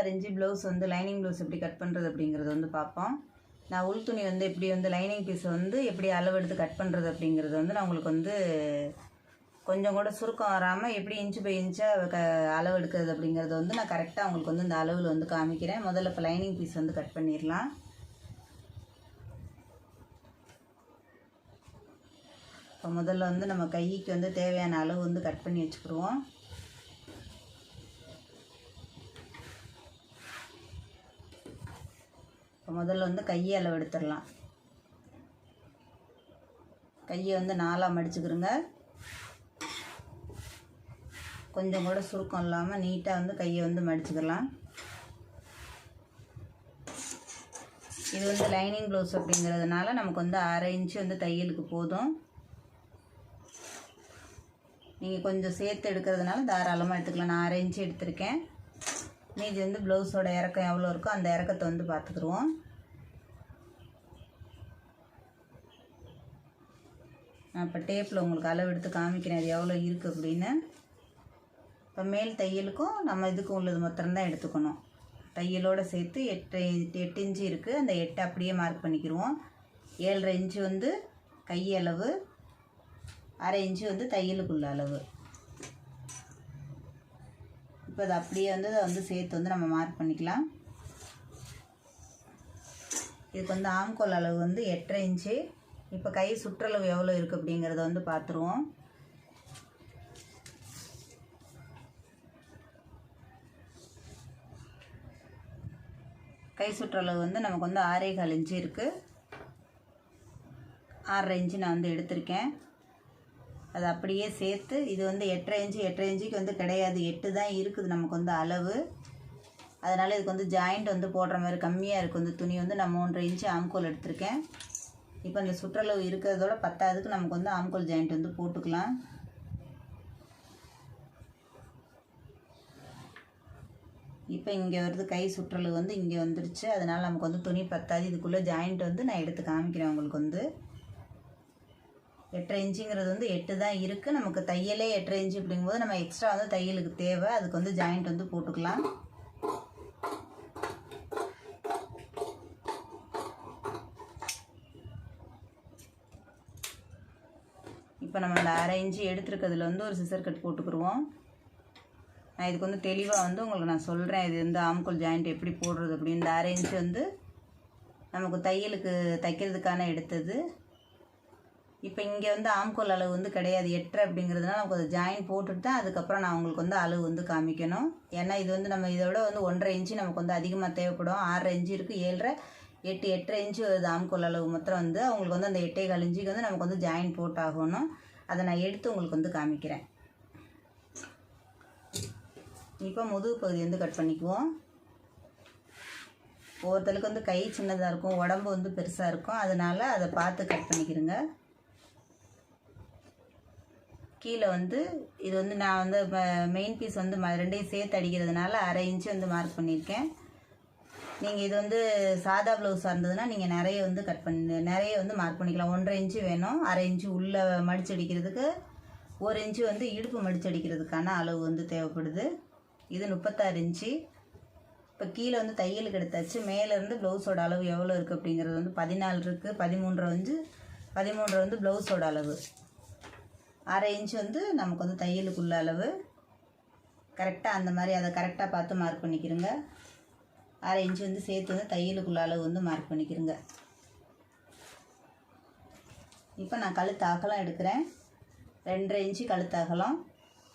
முப்பத்தாறு inch blouse வந்து lining blouse எப்படி கட் பண்ணுறது அப்படிங்கிறது வந்து பார்ப்போம். நான் உள் துணி வந்து எப்படி வந்து லைனிங் பீஸை வந்து எப்படி அளவு எடுத்து கட் பண்ணுறது அப்படிங்கிறது வந்து நான் உங்களுக்கு வந்து கொஞ்சம் கூட சுருக்கம் வராமல் எப்படி இன்ச்சு பை இன்ச்சாக க அளவு எடுக்கிறது அப்படிங்கிறது வந்து நான் கரெக்டாக உங்களுக்கு வந்து இந்த அளவில் வந்து காமிக்கிறேன். முதல்ல இப்போ லைனிங் பீஸ் வந்து கட் பண்ணிடலாம். இப்போ முதல்ல வந்து நம்ம கைக்கு வந்து தேவையான அளவு வந்து கட் பண்ணி வச்சுக்கிடுவோம். முதல்ல வந்து கையை அளவு எடுத்துடலாம். கையை வந்து நாலாக மடிச்சுக்கிறோங்க கொஞ்சம் கூட சுருக்கம் இல்லாமல் நீட்டாக வந்து கையை வந்து மடிச்சுக்கலாம் இது வந்து லைனிங் ப்ளவுஸ் அப்படிங்கிறதுனால நமக்கு வந்து அரை இன்ச்சு வந்து தையலுக்கு போதும். நீங்கள் கொஞ்சம் சேர்த்து எடுக்கிறதுனால தாராளமாக எடுத்துக்கலாம். நான் அரை இன்ச்சு எடுத்திருக்கேன். மீதி வந்து ப்ளவுஸோட இறக்கம் எவ்வளோ இருக்கோ அந்த இறக்கத்தை வந்து பார்த்துக்குருவோம். நான் இப்போ டேப்பில் உங்களுக்கு அளவு எடுத்து காமிக்கிறேன். அது எவ்வளோ இருக்குது அப்படின்னு. இப்போ மேல் தையலுக்கும் நம்ம இதுக்கும் உள்ளது மாத்திரம்தான் எடுத்துக்கணும். தையலோடு சேர்த்து எட்டு எட்டு இன்ச்சு இருக்குது அந்த எட்டு அப்படியே மார்க் பண்ணிக்கிடுவோம் ஏழரை இன்ச்சு வந்து கையளவு அரை இன்ச்சு வந்து தையலுக்குள்ள அளவு. இப்போ அது அப்படியே வந்து அதை வந்து சேர்த்து வந்து நம்ம மார்க் பண்ணிக்கலாம். இதுக்கு வந்து ஆம்கோல் அளவு வந்து எட்டரை இன்ச்சு இப்போ கை சுற்றளவு எவ்வளோ இருக்குது அப்படிங்கிறத வந்து பார்த்துருவோம் கை சுற்றளவு வந்து நமக்கு வந்து ஆறே கால் இன்ச்சு இருக்குது ஆறரை இன்ச்சு நான் வந்து எடுத்திருக்கேன். அது அப்படியே சேர்த்து இது வந்து எட்டரை இன்ச்சு எட்டரை இன்ச்சுக்கு வந்து கிடையாது. எட்டு தான் இருக்குது நமக்கு வந்து அளவு. அதனால் இதுக்கு வந்து ஜாயிண்ட் வந்து போடுற மாதிரி கம்மியாக இருக்குது வந்து துணி வந்து நான் மூன்றரை இன்ச்சு ஆம்கோல் எடுத்திருக்கேன். இப்போ இந்த சுற்றளவு இருக்கிறதோட பத்தாவதுக்கு நமக்கு வந்து ஆம்கோல் ஜாயிண்ட் வந்து போட்டுக்கலாம். இப்போ இங்கே வருது கை சுற்றளவு வந்து இங்கே வந்துருச்சு. அதனால் நமக்கு வந்து துணி பத்தாது. இதுக்குள்ளே ஜாயிண்ட் வந்து நான் எடுத்து காமிக்கிறேன் உங்களுக்கு வந்து. எட்டரை இன்ச்சுங்கிறது வந்து எட்டு தான் இருக்குது நமக்கு தையலே எட்டரை இன்ச்சு அப்படிங்கும்போது நம்ம எக்ஸ்ட்ரா வந்து தையலுக்கு தேவை. அதுக்கு வந்து ஜாயிண்ட் வந்து போட்டுக்கலாம். இப்போ நம்ம அந்த அரை இன்ச்சு எடுத்துருக்கிறதுல வந்து ஒரு சிசர் கட் போட்டுக்கிருவோம். நான் இதுக்கு வந்து தெளிவாக வந்து உங்களுக்கு நான் சொல்கிறேன் இது வந்து ஆம்கோல் ஜாயிண்ட் எப்படி போடுறது அப்படின்னு. இந்த அரை இன்ச்சு வந்து நமக்கு தையலுக்கு தைக்கிறதுக்கான எடுத்தது. இப்போ இங்கே வந்து ஆம்கோல் அளவு வந்து கிடையாது. எட்டரை அப்படிங்கிறதுனால நமக்கு அது ஜாயின் போட்டுட்டு தான் அதுக்கப்புறம் நான் உங்களுக்கு வந்து அளவு வந்து காமிக்கணும். ஏன்னா இது வந்து நம்ம இதோட வந்து ஒன்றரை இன்ச்சு நமக்கு வந்து அதிகமாக தேவைப்படும். ஆறரை இன்ச்சு இருக்குது ஏழரை. எட்டு எட்டரை இன்ச்சு வருது ஆம்கோல் அளவு மாத்திரம் வந்து அவங்களுக்கு வந்து அந்த எட்டை கால் இன்ச்சுக்கு வந்து நமக்கு வந்து ஜாயின் போட்டாகணும். அதை நான் எடுத்து உங்களுக்கு வந்து காமிக்கிறேன். இப்போ முதுகு பகுதி வந்து கட் பண்ணிக்குவோம். ஒவ்வொருத்தருக்கு வந்து கை சின்னதாக இருக்கும் உடம்பு வந்து பெருசாக இருக்கும். அதனால் அதை பார்த்து கட் பண்ணிக்கிறேங்க கீழே வந்து இது வந்து நான் வந்து மெயின் பீஸ் வந்து ம ரெண்டையும் சேர்த்து அடிக்கிறதுனால அரை இன்ச்சு வந்து மார்க் பண்ணியிருக்கேன். நீங்கள் இது வந்து சாதா ப்ளவுஸாக இருந்ததுன்னா நீங்கள் நிறைய வந்து கட் பண்ணி நிறைய வந்து மார்க் பண்ணிக்கலாம். ஒன்றரை இன்ச்சு வேணும் அரை இன்ச்சு உள்ளே மடிச்சு அடிக்கிறதுக்கு ஒரு இன்ச்சு வந்து இடுப்பு மடிச்சு அடிக்கிறதுக்கான அளவு வந்து தேவைப்படுது. இது முப்பத்தாறு இன்ச்சு இப்போ கீழே வந்து தையலுக்கு எடுத்தாச்சு. மேலேருந்து ப்ளவுஸோட அளவு எவ்வளோ இருக்குது அப்படிங்கிறது வந்து பதினாலு இருக்குது பதிமூன்றரை வந்து பதிமூன்றரை வந்து ப்ளவுஸோட அளவு. அரை இன்ச் வந்து நமக்கு வந்து தையலுக்குள்ள அளவு. கரெக்டாக அந்த மாதிரி அதை கரெக்டாக பார்த்து மார்க் பண்ணிக்கிறோங்க அரை இன்ச்சு வந்து சேர்த்து வந்து தையலுக்குள்ள அளவு வந்து மார்க் பண்ணிக்கிறோங்க இப்போ நான் கழுத்து அகலம் எடுக்கிறேன். ரெண்டரை இன்ச்சு கழுத்து அகலம்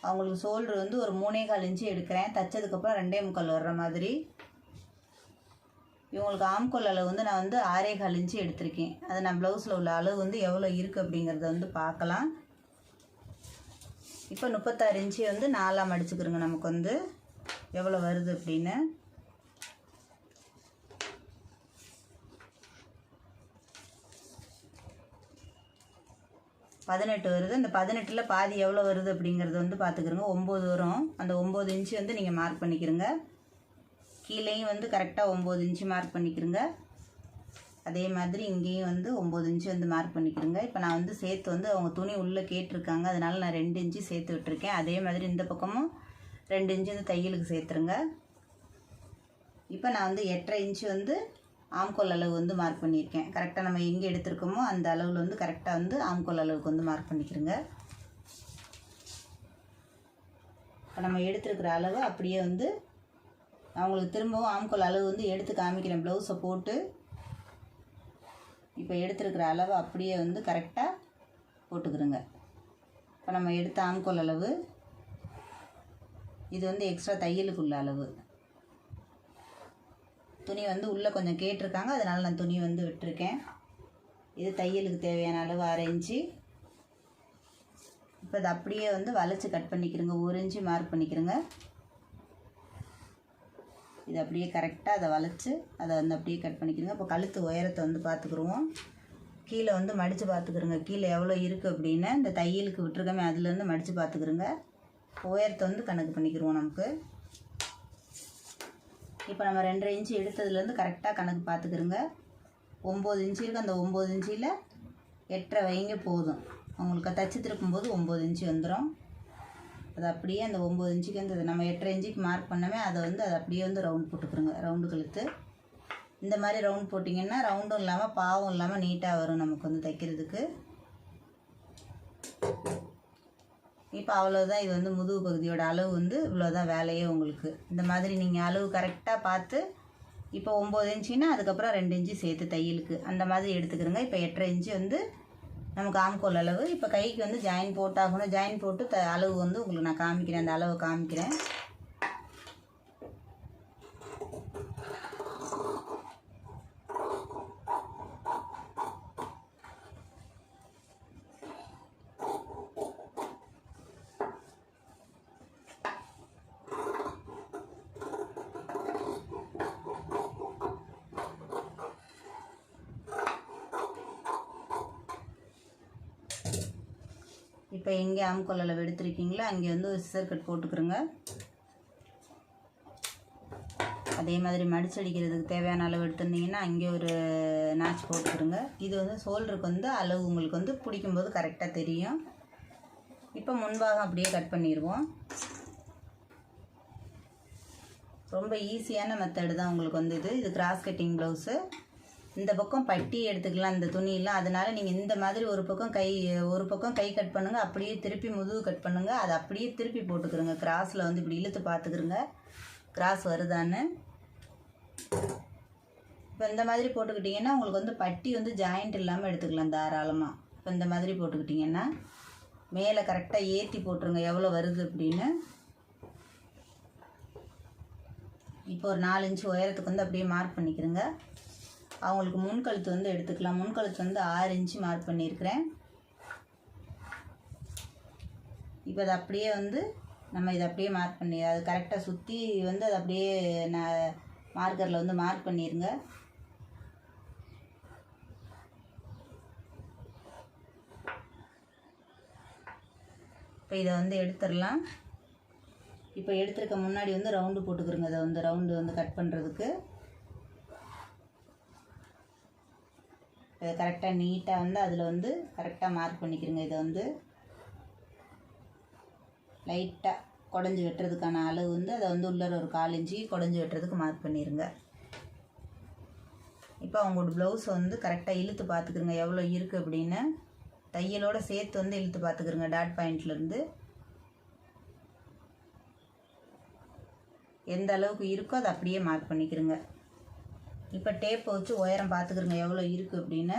அவங்களுக்கு ஷோல்டர் வந்து ஒரு மூணே கால் இன்ச்சு எடுக்கிறேன். தைச்சதுக்கப்புறம் ரெண்டே முக்கால் வர்ற மாதிரி. இவங்களுக்கு ஆம்கோல் அளவு வந்து நான் வந்து ஆறே கால் இன்ச்சு எடுத்திருக்கேன். அது நான் ப்ளவுஸில் உள்ள அளவு வந்து எவ்வளோ இருக்குது அப்படிங்கிறத வந்து பார்க்கலாம். இப்போ முப்பத்தாறு இன்ச்சு வந்து நாலாம் அடிச்சுக்கிறோங்க நமக்கு வந்து. எவ்வளோ வருது அப்படின்னு. பதினெட்டு வருது. அந்த பதினெட்டில் பாதி எவ்வளோ வருது அப்படிங்கிறது வந்து பார்த்துக்கிறோங்க ஒம்பது வரும். அந்த ஒம்பது இன்ச்சு வந்து நீங்கள் மார்க் பண்ணிக்கிறோங்க. கீழேயும் வந்து கரெக்டாக ஒம்பது இன்ச்சு மார்க் பண்ணிக்கிறோங்க. அதே மாதிரி இங்கேயும் வந்து ஒம்பது இன்ச்சு வந்து மார்க் பண்ணிக்கிறோங்க. இப்போ நான் வந்து சேர்த்து வந்து அவங்க துணி உள்ளே கேட்டிருக்காங்க. அதனால் நான் ரெண்டு இன்ச்சு சேர்த்து விட்டுருக்கேன். அதே மாதிரி இந்த பக்கமும் ரெண்டு இன்ச்சு வந்து தையலுக்கு சேர்த்துருங்க. இப்போ நான் வந்து எட்டரை இன்ச்சு வந்து ஆம்கோல் அளவு வந்து மார்க் பண்ணியிருக்கேன். கரெக்டாக நம்ம எங்கே எடுத்திருக்கோமோ அந்த அளவில் வந்து கரெக்டாக வந்து ஆம்கோல் அளவுக்கு வந்து மார்க் பண்ணிக்கிறோங்க. இப்போ நம்ம எடுத்துருக்கிற அளவு அப்படியே வந்து அவங்களுக்கு திரும்பவும் ஆம்கோல் அளவு வந்து எடுத்து காமிக்கிறேன். ப்ளவுஸை போட்டு. இப்போ எடுத்துருக்கிற அளவு அப்படியே வந்து கரெக்டாக போட்டுக்கிறோங்க. இப்போ நம்ம எடுத்த ஆம்கோல் அளவு இது வந்து எக்ஸ்ட்ரா தையலுக்குள்ள அளவு. துணி வந்து உள்ளே கொஞ்சம் கேட்டிருக்காங்க. அதனால் நான் துணி வந்து விட்டுருக்கேன். இது தையலுக்கு தேவையான அளவு அரைஞ்சி இப்போ இது அப்படியே வந்து வளைச்சி கட் பண்ணிக்கிறோங்க. ஒரு இன்ச்சு மார்க் பண்ணிக்கிறோங்க. இது அப்படியே கரெக்டாக அதை வளைச்சி அதை வந்து அப்படியே கட் பண்ணிக்கிறோங்க. இப்போ கழுத்து உயரத்தை வந்து பார்த்துக்குருவோம். கீழே வந்து மடித்து பார்த்துக்குறோங்க கீழே எவ்வளோ இருக்குது அப்படின்னு இந்த தையலுக்கு விட்டுருக்கோமே அதுலேருந்து மடித்து பார்த்துக்குறோங்க உயரத்தை வந்து கணக்கு பண்ணிக்கிடுவோம் நமக்கு. இப்போ நம்ம ரெண்டரை இன்ச்சு எடுத்ததுலேருந்து கரெக்டாக கணக்கு பார்த்துக்கிறோங்க ஒம்பது இன்ச்சு இருக்குது அந்த ஒம்பது இன்ச்சில் எட்டரை வைங்க போதும். உங்களுக்கு தச்சு திருப்பும்போது ஒம்பது இன்ச்சு வந்துடும் அது அப்படியே அந்த ஒம்பது இன்ச்சுக்கு வந்து நம்ம எட்டரை இன்ச்சுக்கு மார்க் பண்ணமே அதை வந்து அதை அப்படியே வந்து ரவுண்ட் போட்டுக்கிறோங்க ரவுண்டு கழுத்து. இந்த மாதிரி ரவுண்ட் போட்டிங்கன்னா ரவுண்டும் இல்லாமல் பாவும் இல்லாமல் நீட்டாக வரும் நமக்கு வந்து தைக்கிறதுக்கு. இப்போ அவ்வளோதான் இது வந்து முதுகு பகுதியோட அளவு வந்து இவ்வளோதான் வேலையே உங்களுக்கு. இந்த மாதிரி நீங்கள் அளவு கரெக்டாக பார்த்து இப்போ ஒம்பது இன்ச்சுன்னா அதுக்கப்புறம் ரெண்டு இன்ச்சு சேர்த்து தையலுக்கு. அந்த மாதிரி எடுத்துக்கிறோங்க. இப்போ எட்டரை இன்ச்சு வந்து நமக்கு ஆம்கோல் அளவு. இப்போ கைக்கு வந்து ஜாயின் போட்டாகணும். ஜாயின் போட்டு த அளவு வந்து உங்களுக்கு நான் காமிக்கிறேன். அந்த அளவை காமிக்கிறேன். இப்போ எங்கே ஆம்கோல் அளவு எடுத்திருக்கீங்களோ அங்கே வந்து ஒரு சிசர் கட் போட்டுக்கிறோங்க அதே மாதிரி மடிச்சடிக்கிறதுக்கு தேவையான அளவு எடுத்துருந்தீங்கன்னா அங்கே ஒரு நாச் போட்டுக்கிறோங்க இது வந்து ஷோல்டருக்கு வந்து அளவு உங்களுக்கு வந்து பிடிக்கும்போது கரெக்டாக தெரியும். இப்போ முன்பாகம் அப்படியே கட் பண்ணிடுவோம் ரொம்ப ஈஸியான மெத்தடு தான் உங்களுக்கு வந்து இது இது கிராஸ் கட்டிங் ப்ளவுஸு இந்த பக்கம் பட்டி எடுத்துக்கலாம் இந்த துணியெல்லாம். அதனால் நீங்கள் இந்த மாதிரி ஒரு பக்கம் கை ஒரு பக்கம் கை கட் பண்ணுங்கள் அப்படியே திருப்பி முதுகு கட் பண்ணுங்கள் அதை அப்படியே திருப்பி போட்டுக்கிறோங்க கிராஸில் வந்து இப்படி இழுத்து பார்த்துக்கிறோங்க கிராஸ் வருதான்னு. இப்போ இந்த மாதிரி போட்டுக்கிட்டிங்கன்னா உங்களுக்கு வந்து பட்டி வந்து ஜாயிண்ட் இல்லாமல் எடுத்துக்கலாம் தாராளமாக இப்போ இந்த மாதிரி போட்டுக்கிட்டிங்கன்னா மேலே கரெக்டாக ஏற்றி போட்டுருங்க. எவ்வளோ வருது அப்படின்னு. இப்போ ஒரு நாலு இன்ச்சு உயரத்துக்கு வந்து அப்படியே மார்க் பண்ணிக்கிறேங்க அவங்களுக்கு முன்கழுத்து வந்து எடுத்துக்கலாம். முன்கழுத்து வந்து ஆறு இன்ச்சு மார்க் பண்ணியிருக்கிறேன். இப்போ அது அப்படியே வந்து நம்ம இதை அப்படியே மார்க் பண்ணி அது கரெக்டாக சுற்றி வந்து அது அப்படியே நான் மார்க்கரில் வந்து மார்க் பண்ணிடுங்க இப்போ இதை வந்து எடுத்துடலாம். இப்போ எடுத்துருக்க முன்னாடி வந்து ரவுண்டு போட்டுக்கிறோங்க. அதை வந்து ரவுண்டு வந்து கட் பண்ணுறதுக்கு இதை கரெக்டாக நீட்டாக வந்து அதில் வந்து கரெக்டாக மார்க் பண்ணிக்கிறோங்க. இதை வந்து லைட்டாக குடஞ்சி வெட்டுறதுக்கான அளவு வந்து அதை வந்து உள்ளே ஒரு கால் இஞ்சி குடஞ்சி வெட்டுறதுக்கு மார்க் பண்ணிடுங்க இப்போ அவங்களோட ப்ளவுஸை வந்து கரெக்டாக இழுத்து பார்த்துக்குறங்க. எவ்வளோ இருக்குது அப்படின்னு. தையலோட சேர்த்து வந்து இழுத்து பார்த்துக்குறங்க. டாட் பாயிண்ட்லேருந்து எந்த அளவுக்கு இருக்கோ அதை அப்படியே மார்க் பண்ணிக்கிறங்க. இப்போ டேப்பை வச்சு உயரம் பார்த்துக்கிறங்க எவ்வளோ இருக்குது அப்படின்னு.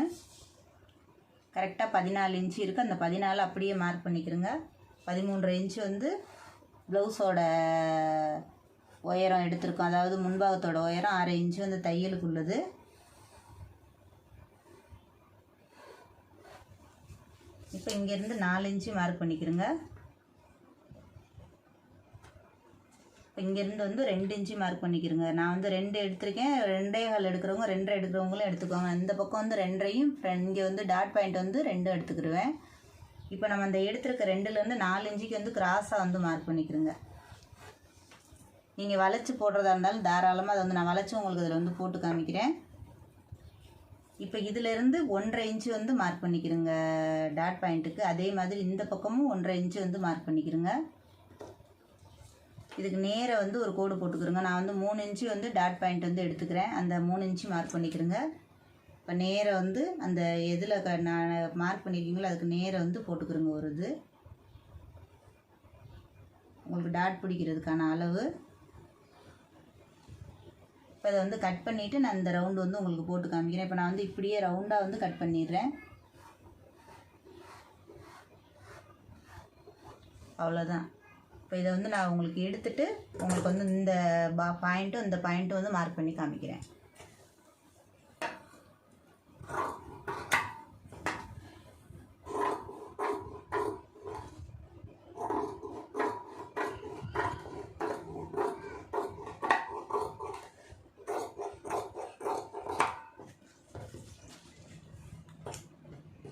கரெக்டாக பதினாலு இன்ச்சு இருக்குது அந்த பதினாலு அப்படியே மார்க் பண்ணிக்கிறோங்க பதிமூன்றரை இன்ச்சு வந்து ப்ளவுஸோட உயரம் எடுத்திருக்கோம். அதாவது முன்பாகத்தோட உயரம் அரை இன்ச்சு வந்து தையலுக்கு உள்ளது. இப்போ இங்கேருந்து நாலு இன்ச்சு மார்க் பண்ணிக்கிறோங்க இப்போ இங்கேருந்து வந்து ரெண்டு இன்ச்சு மார்க் பண்ணிக்கிறோங்க நான் வந்து ரெண்டு எடுத்திருக்கேன். ரெண்டே கால் எடுக்கிறவங்க ரெண்டரை எடுக்கிறவங்களும் எடுத்துக்கோங்க. இந்த பக்கம் வந்து ரெண்டரையும் இங்கே வந்து டாட் பாயிண்ட் வந்து ரெண்டும் எடுத்துக்கிடுவேன் இப்போ நம்ம அந்த எடுத்திருக்க ரெண்டுலேருந்து நாலு இன்ச்சுக்கு வந்து கிராஸாக வந்து மார்க் பண்ணிக்கிறோங்க நீங்கள் வளைச்சி போடுறதா இருந்தாலும் தாராளமாக அதை வந்து நான் வளைச்சி உங்களுக்கு அதில் வந்து போட்டு காமிக்கிறேன். இப்போ இதிலேருந்து ஒன்றரை இன்ச்சு வந்து மார்க் பண்ணிக்கிறோங்க டாட் பாயிண்ட்டுக்கு அதே மாதிரி இந்த பக்கமும் ஒன்றரை இன்ச்சு வந்து மார்க் பண்ணிக்கிறோங்க இதுக்கு நேராக வந்து ஒரு கோடு போட்டுக்கிறோங்க. நான் வந்து மூணு இன்ச்சு வந்து டாட் பாயிண்ட் வந்து எடுத்துக்கிறேன். அந்த மூணு இன்ச்சு மார்க் பண்ணிக்கிறேங்க. இப்போ நேராக வந்து அந்த எதில் க நான் மார்க் பண்ணியிருக்கீங்களோ அதுக்கு நேராக வந்து போட்டுக்கிறோங்க ஒரு இது. உங்களுக்கு டாட் பிடிக்கிறதுக்கான அளவு. இப்போ இதை வந்து கட் பண்ணிவிட்டு நான் இந்த ரவுண்டு வந்து உங்களுக்கு போட்டு காமிக்கிறேன். இப்போ நான் வந்து இப்படியே ரவுண்டாக வந்து கட் பண்ணிடுறேன். அவ்வளோதான் இப்போ இதை வந்து நான் உங்களுக்கு எடுத்துட்டு உங்களுக்கு வந்து இந்த பா பாயிண்ட்டும் இந்த பாயிண்ட்டும் வந்து மார்க் பண்ணி காமிக்கிறேன்.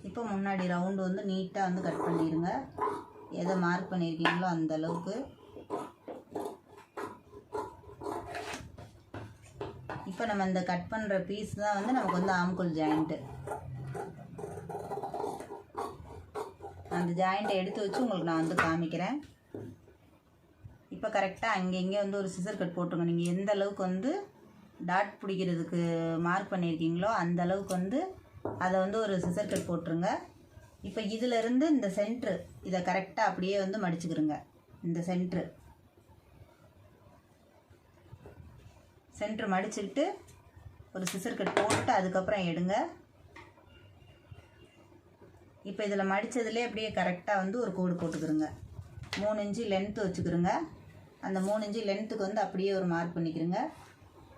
இப்போ முன்னாடி ரவுண்டு வந்து நீட்டாக வந்து கட் பண்ணிடுங்க. எதை மார்க் பண்ணியிருக்கீங்களோ அந்த அளவுக்கு. இப்போ நம்ம இந்த கட் பண்ணுற பீஸ் தான் வந்து நமக்கு வந்து ஆம்குள் ஜாயிண்ட்டு அந்த ஜாயிண்ட்டை எடுத்து வச்சு உங்களுக்கு நான் வந்து காமிக்கிறேன். இப்போ கரெக்டாக அங்கே இங்கே வந்து ஒரு சிசர் கட் போட்டுருங்க. நீங்கள் எந்த அளவுக்கு வந்து டாட் பிடிக்கிறதுக்கு மார்க் பண்ணியிருக்கீங்களோ அந்த அளவுக்கு வந்து அதை வந்து ஒரு சிசர் கட் போட்டுருங்க. இப்போ இதிலிருந்து இந்த சென்ட்ரு இதை கரெக்டாக அப்படியே வந்து மடிச்சுக்கிறோங்க இந்த சென்ட்ரு சென்ட்ரு மடிச்சுக்கிட்டு ஒரு சிசர் கட் போட்டு அதுக்கப்புறம் எடுங்க. இப்போ இதில் மடித்ததுலேயே அப்படியே கரெக்டாக வந்து ஒரு கோடு போட்டுக்கிறோங்க மூணு இன்ச்சு லென்த்து வச்சுக்கிறோங்க அந்த மூணு இன்ச்சு லென்த்துக்கு வந்து அப்படியே ஒரு மார்க் பண்ணிக்கிறோங்க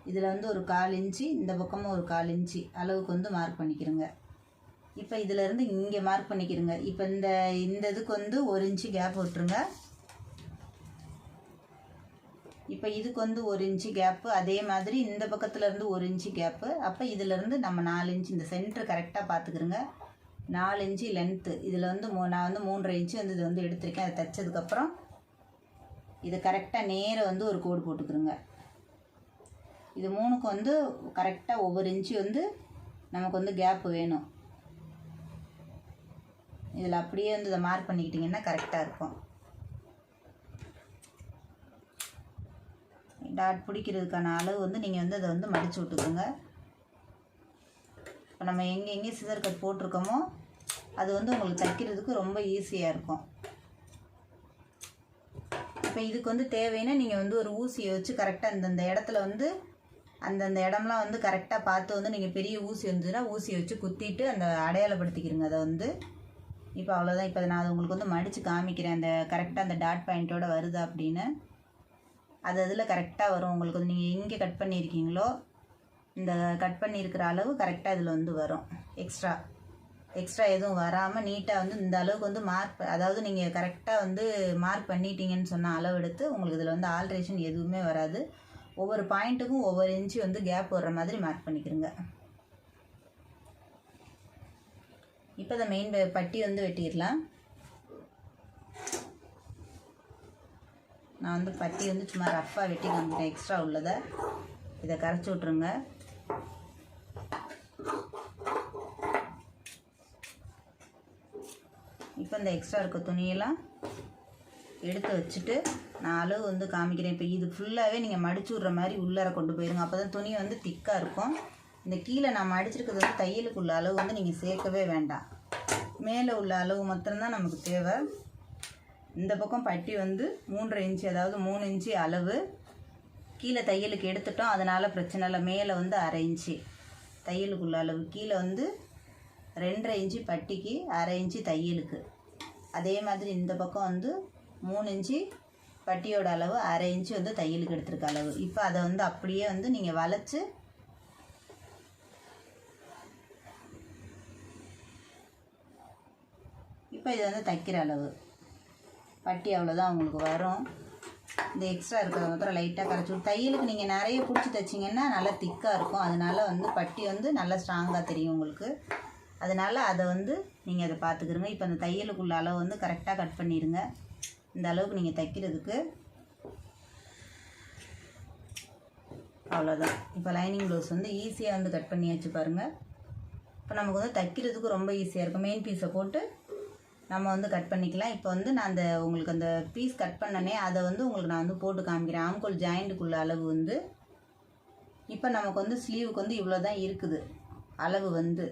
இதில் வந்து ஒரு கால் இன்ச்சு இந்த பக்கமும் ஒரு கால் இன்ச்சு அளவுக்கு வந்து மார்க் பண்ணிக்கிறோங்க இப்போ இதிலேருந்து இங்கே மார்க் பண்ணிக்கிறங்க இப்போ இந்த இந்த இதுக்கு வந்து ஒரு இன்ச்சு கேப் விட்டுருங்க. இப்போ இதுக்கு வந்து ஒரு இன்ச்சு கேப்பு அதே மாதிரி இந்த பக்கத்துலேருந்து ஒரு இன்ச்சு கேப்பு அப்போ இதிலேருந்து நம்ம நாலு இன்ச்சு இந்த சென்டர் கரெக்டாக பார்த்துக்கிறோங்க நாலு இன்ச்சு லென்த்து இதில் வந்து மூ நான் வந்து மூன்றரை இன்ச்சு வந்து இது வந்து எடுத்திருக்கேன். அதை தைச்சதுக்கப்புறம் இதை கரெக்டாக நேராக வந்து ஒரு கோடு போட்டுக்கிறோங்க இது மூணுக்கு வந்து கரெக்டாக ஒவ்வொரு இன்ச்சு வந்து நமக்கு வந்து கேப் வேணும். இதில் அப்படியே வந்து இதை மார்க் பண்ணிக்கிட்டிங்கன்னா கரெக்டாக இருக்கும். டாட் பிடிக்கிறதுக்கான அளவு வந்து நீங்கள் வந்து அதை வந்து மடித்து விட்டுக்கோங்க. இப்போ நம்ம எங்கே எங்கே சிசர் கட் போட்டிருக்கோமோ அது வந்து உங்களுக்கு தைக்கிறதுக்கு ரொம்ப ஈஸியாக இருக்கும். இப்போ இதுக்கு வந்து தேவைன்னா நீங்கள் வந்து ஒரு ஊசியை வச்சு கரெக்டாக அந்தந்த இடத்துல வந்து அந்தந்த இடம்லாம் வந்து கரெக்டாக பார்த்து வந்து நீங்கள் பெரிய ஊசி இருந்ததுன்னா ஊசியை வச்சு குத்திட்டு அந்த அடையாளப்படுத்திக்கிறங்க. அதை வந்து இப்போ அவ்வளோதான் இப்போ நான் அதை உங்களுக்கு வந்து மடித்து காமிக்கிறேன். அந்த கரெக்டாக அந்த டாட் பாயிண்ட்டோட வருதா அப்படின்னு. அது அதில் கரெக்டாக வரும். உங்களுக்கு வந்து நீங்கள் எங்கே கட் பண்ணியிருக்கீங்களோ இந்த கட் பண்ணியிருக்கிற அளவு கரெக்டாக இதில் வந்து வரும். எக்ஸ்ட்ரா எக்ஸ்ட்ரா எதுவும் வராமல் நீட்டாக வந்து இந்த அளவுக்கு வந்து மார்க் அதாவது நீங்கள் கரெக்டாக வந்து மார்க் பண்ணிட்டீங்கன்னு சொன்ன அளவு எடுத்து உங்களுக்கு இதில் வந்து ஆல்ட்ரேஷன் எதுவுமே வராது. ஒவ்வொரு பாயிண்ட்டுக்கும் ஒவ்வொரு இன்ச்சு வந்து கேப் வர்ற மாதிரி மார்க் பண்ணிக்கிறங்க. இப்போ இந்த மெயின் பட்டி வந்து வெட்டிடலாம். நான் வந்து பட்டி வந்து சும்மா ரஃப்பாக வெட்டி காமிக்கிறேன். எக்ஸ்ட்ரா உள்ளதை. இதை கரைச்சி விட்ருங்க இப்போ இந்த எக்ஸ்ட்ரா இருக்க துணியெல்லாம் எடுத்து வச்சுட்டு நான் அளவு வந்து காமிக்கிறேன். இப்போ இது ஃபுல்லாகவே நீங்கள் மடிச்சு விட்ற மாதிரி உள்ளார கொண்டு போயிருங்க. அப்போ தான் துணி வந்து திக்காக இருக்கும். இந்த கீழே நம்ம அடிச்சிருக்கிறது வந்து தையலுக்கு உள்ள அளவு வந்து நீங்கள் சேர்க்கவே வேண்டாம். மேலே உள்ள அளவு மாத்திரம்தான் நமக்கு தேவை. இந்த பக்கம் பட்டி வந்து மூன்றரை இன்ச்சு அதாவது மூணு இன்ச்சு அளவு. கீழே தையலுக்கு எடுத்துட்டோம் அதனால் பிரச்சனை இல்லை. மேலே வந்து அரை இன்ச்சு. தையலுக்குள்ள அளவு. கீழே வந்து ரெண்டரை இன்ச்சு பட்டிக்கு அரை இன்ச்சு தையலுக்கு. அதே மாதிரி இந்த பக்கம் வந்து மூணு இன்ச்சு பட்டியோட அளவு அரை இன்ச்சு வந்து தையலுக்கு எடுத்துருக்க அளவு. இப்போ அதை வந்து அப்படியே வந்து நீங்கள் வளைச்சி இப்போ இது வந்து தைக்கிற அளவு. பட்டி அவ்வளோதான் உங்களுக்கு வரும். இந்த எக்ஸ்ட்ரா இருக்கிறத மாத்திரம் லைட்டாக கரைச்சி தையலுக்கு நீங்கள் நிறைய பிடிச்சி தைச்சிங்கன்னா நல்லா திக்காக இருக்கும். அதனால வந்து பட்டி வந்து நல்லா ஸ்ட்ராங்காக தெரியும் உங்களுக்கு. அதனால் அதை வந்து நீங்கள் அதை பார்த்துக்கிறங்க இப்போ அந்த தையலுக்குள்ள அளவு வந்து கரெக்டாக கட் பண்ணிடுங்க இந்த அளவுக்கு நீங்கள் தைக்கிறதுக்கு. அவ்வளோதான் இப்போ லைனிங் ப்ளவுஸ் வந்து ஈஸியாக வந்து கட் பண்ணியாச்சு பாருங்கள் இப்போ நமக்கு வந்து தைக்கிறதுக்கு ரொம்ப ஈஸியாக இருக்கும். மெயின் பீஸை போட்டு நம்ம வந்து கட் பண்ணிக்கலாம். இப்போ வந்து நான் அந்த உங்களுக்கு அந்த பீஸ் கட் பண்ணனே அதை வந்து உங்களுக்கு நான் வந்து போட்டு காமிக்கிறேன். ஆம்கோல் ஜாயிண்ட்டுக்குள்ள அளவு வந்து இப்போ நமக்கு வந்து ஸ்லீவுக்கு வந்து இவ்வளோ தான் இருக்குது. அளவு வந்து.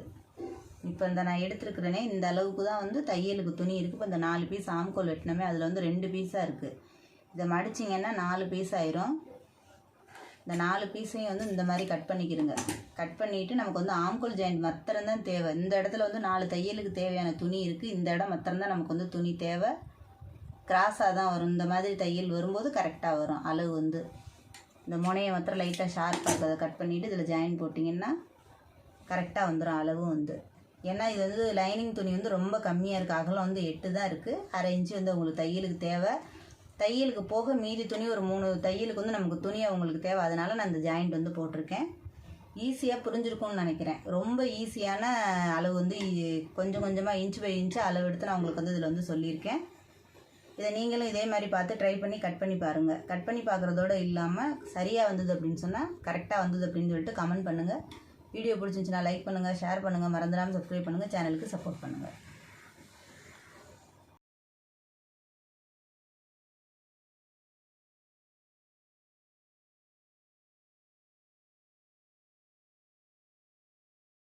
இப்போ இந்த நான் எடுத்துருக்கிறேனே இந்த அளவுக்கு தான் வந்து தையலுக்கு துணி இருக்குது இப்போ இந்த நாலு பீஸ் ஆம்கோல் வெட்டினோமே அதில் வந்து ரெண்டு பீஸாக இருக்குது இதை மடிச்சிங்கன்னா நாலு பீஸ் ஆயிரும். இந்த நாலு பீஸையும் வந்து இந்த மாதிரி கட் பண்ணிக்கிடுங்க கட் பண்ணிவிட்டு நமக்கு வந்து ஆம்கோல் ஜாயிண்ட் மத்திரம் தான் தேவை. இந்த இடத்துல வந்து நாலு தையலுக்கு தேவையான துணி இருக்குது இந்த இடம் மத்திரம் தான் நமக்கு வந்து துணி தேவை. கிராஸாக தான் வரும். இந்த மாதிரி தையல் வரும்போது கரெக்டாக வரும். அளவு வந்து. இந்த முனையை மாத்திரம் லைட்டாக ஷார்ப்பாக அதை கட் பண்ணிவிட்டு இதில் ஜாயின் போட்டிங்கன்னா கரெக்டாக வந்துடும் அளவும் வந்து. ஏன்னா இது வந்து லைனிங் துணி வந்து ரொம்ப கம்மியாக இருக்குது அகலம் வந்து எட்டு தான் இருக்குது அரை இன்ச்சு வந்து உங்களுக்கு தையலுக்கு தேவை. தையலுக்கு போக மீதி துணி ஒரு மூணு தையலுக்கு வந்து நமக்கு துணியை அவங்களுக்கு தேவை. அதனால் நான் இந்த ஜாயிண்ட் வந்து போட்டிருக்கேன். ஈஸியாக புரிஞ்சிருக்கும்னு நினைக்கிறேன். ரொம்ப ஈஸியான அளவு வந்து கொஞ்சம் கொஞ்சமாக இன்ச் பை இன்ச்சு அளவு எடுத்து நான் உங்களுக்கு வந்து இதில் வந்து சொல்லியிருக்கேன். இதை நீங்களும் இதே மாதிரி பார்த்து ட்ரை பண்ணி கட் பண்ணி பாருங்கள் கட் பண்ணி பார்க்குறதோட இல்லாமல் சரியாக வந்தது அப்படின்னு சொன்னால் கரெக்டாக வந்தது அப்படின்னு சொல்லிட்டு கமெண்ட் பண்ணுங்கள் வீடியோ பிடிச்சிருந்துச்சுன்னா லைக் பண்ணுங்கள் ஷேர் பண்ணுங்கள் மறந்துடாமல் சப்ஸ்கிரைப் பண்ணுங்கள் சேனலுக்கு சப்போர்ட் பண்ணுங்கள்